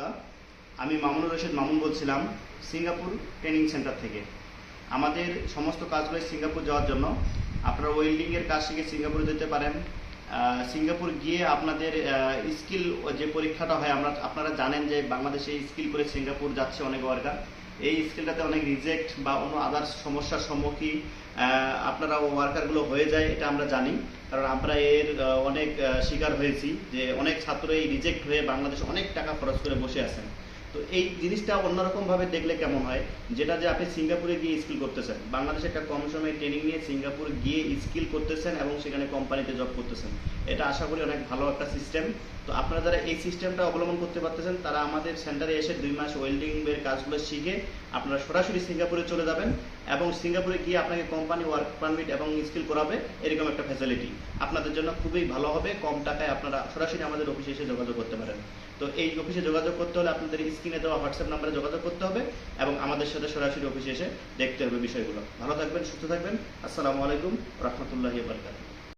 রহমতুল্লাহ আমি মামুনুর রশিদ মামুন বলছিলাম, Singapore training centre থেকে। আমাদের সমস্ত কাজগুলো সিঙ্গাপুর যাওয়ার জন্য। আপনারা ওয়েল্ডিংয়ের কাজ শিখে সিঙ্গাপুরে যেতে পারেন। সিঙ্গাপুর গিয়ে আপনাদের স্কিল যে পরীক্ষাটা হয়, আমরা, আপনারা জানেন যে বাংলাদেশে স্কিল করে সিঙ্গাপুর যাচ্ছে অনেক ওয়ার্কার এই স্কিলটাতে অনেক রিজেক্ট বা অন্য আদার্স সমস্যার সম্মুখীন আপনারা ওয়ার্কারগুলো হয়ে যায়, এটা আমরা জানি। কারণ আমরা এর অনেক শিকার হয়েছি যে অনেক ছাত্র এই রিজেক্ট হয়ে বাংলাদেশে অনেক টাকা খরচ করে বসে আছেন। তো এই জিনিসটা অন্যরকম ভাবে দেখলে কেমন হয়? যেটা যে আপনি সিঙ্গাপুরে গিয়ে স্কিল করতেছেন। বাংলাদেশে একটা কম সময়ে ট্রেনিং নিয়ে সিঙ্গাপুর গিয়ে স্কিল করতেছেন এবং সেখানে কোম্পানিতে জব করতেছেন। এটা আশা করি অনেক ভালো একটা সিস্টেম তো আপনারা যারা এই সিস্টেমটা অবলম্বন করতে পারতেছেন, তারা আমাদের সেন্টারে এসে দুই মাস ওয়েল্ডিং এর কাজগুলো শিখে আপনারা সরাসরি সিঙ্গাপুরে চলে যাবেন এবং সিঙ্গাপুরে গিয়ে আপনাকে কোম্পানি ওয়ার্ক পারমিট এবং স্কিল করাবে এরকম একটা ফ্যাসিলিটি আপনাদের জন্য খুবই ভালো হবে। কম টাকায় আপনারা সরাসরি আমাদের অফিসে এসে যোগাযোগ করতে পারেন। তো এই অফিসে যোগাযোগ করতে হলে আপনাদের স্ক্রিনে দেওয়া হোয়াটসঅ্যাপ নাম্বারে যোগাযোগ করতে হবে এবং আমাদের সাথে সরাসরি অফিসে এসে দেখতে হবে বিষয়গুলো। ভালো থাকবেন, সুস্থ থাকবেন। আসসালামু আলাইকুম, রহমতুল্লাহ বারকাতুহ।